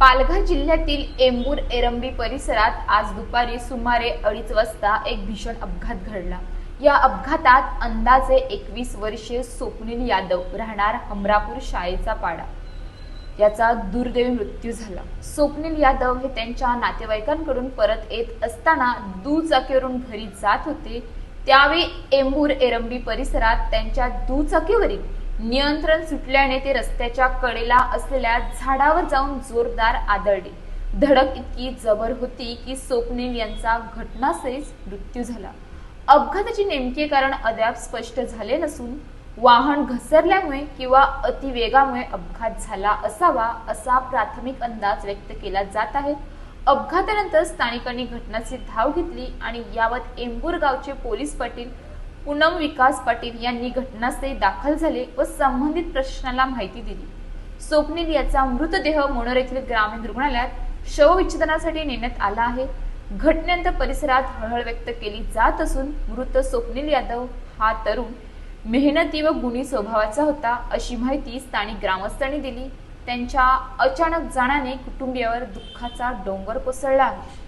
पालघर जिल्ह्यातील एंबूर एरंबी परिसरात आज दुपारी सुमारे अडीच वाजता एक भीषण अपघात घडला. या अपघातात अंदाजे एकवीस वर्षीय स्वप्नील यादव राहणार हमरापूर शाळेचा पाडा. याचा दुर्दैवी मृत्यू झाला. स्वप्नील यादव हे त्यांच्या नातेवाईकांकडून परत येत असताना दुचाकीवरून घरी जात होते. त्यावेळी एंबूर एरंबी परिसरात त्यांच्या दुचाकीवरील नियंत्रण सुटल्याने ते रस्त्याच्या कडेला असलेल्या झाडावर जाऊन जोरदार आदळले. धडक इतकी जबर होती की स्वप्नील यांचा घटनास्थळीच मृत्यू झाला. अपघाताचे नेमके कारण अद्याप स्पष्ट झाले नसून वाहन घसरल्यामुळे किंवा अतिवेगामुळे अपघात झाला असावा असा प्राथमिक अंदाज व्यक्त केला जात आहे. अपघातानंतर स्थानिकांनी घटनाची धाव घेतली आणि यावत एंबूर गावचे पोलीस पाटील पूनम विकास पाटील यांनी घटनास्थळी दाखल झाले व संबंधित प्रशासनाला माहिती दिली. स्वप्नील याचा मृतदेह मोनोर येथील ग्रामीण रुग्णालयात शवविच्छेदनासाठी नेण्यात आला आहे. घटनेनंतर परिसरात हळहळ व्यक्त केली जात असून मृत स्वप्नील यादव हा तरुण मेहनती व गुणी स्वभावाचा होता अशी माहिती स्थानिक ग्रामस्थांनी दिली. त्यांच्या अचानक जाण्याने कुटुंबियावर दुःखाचा डोंगर कोसळला आहे.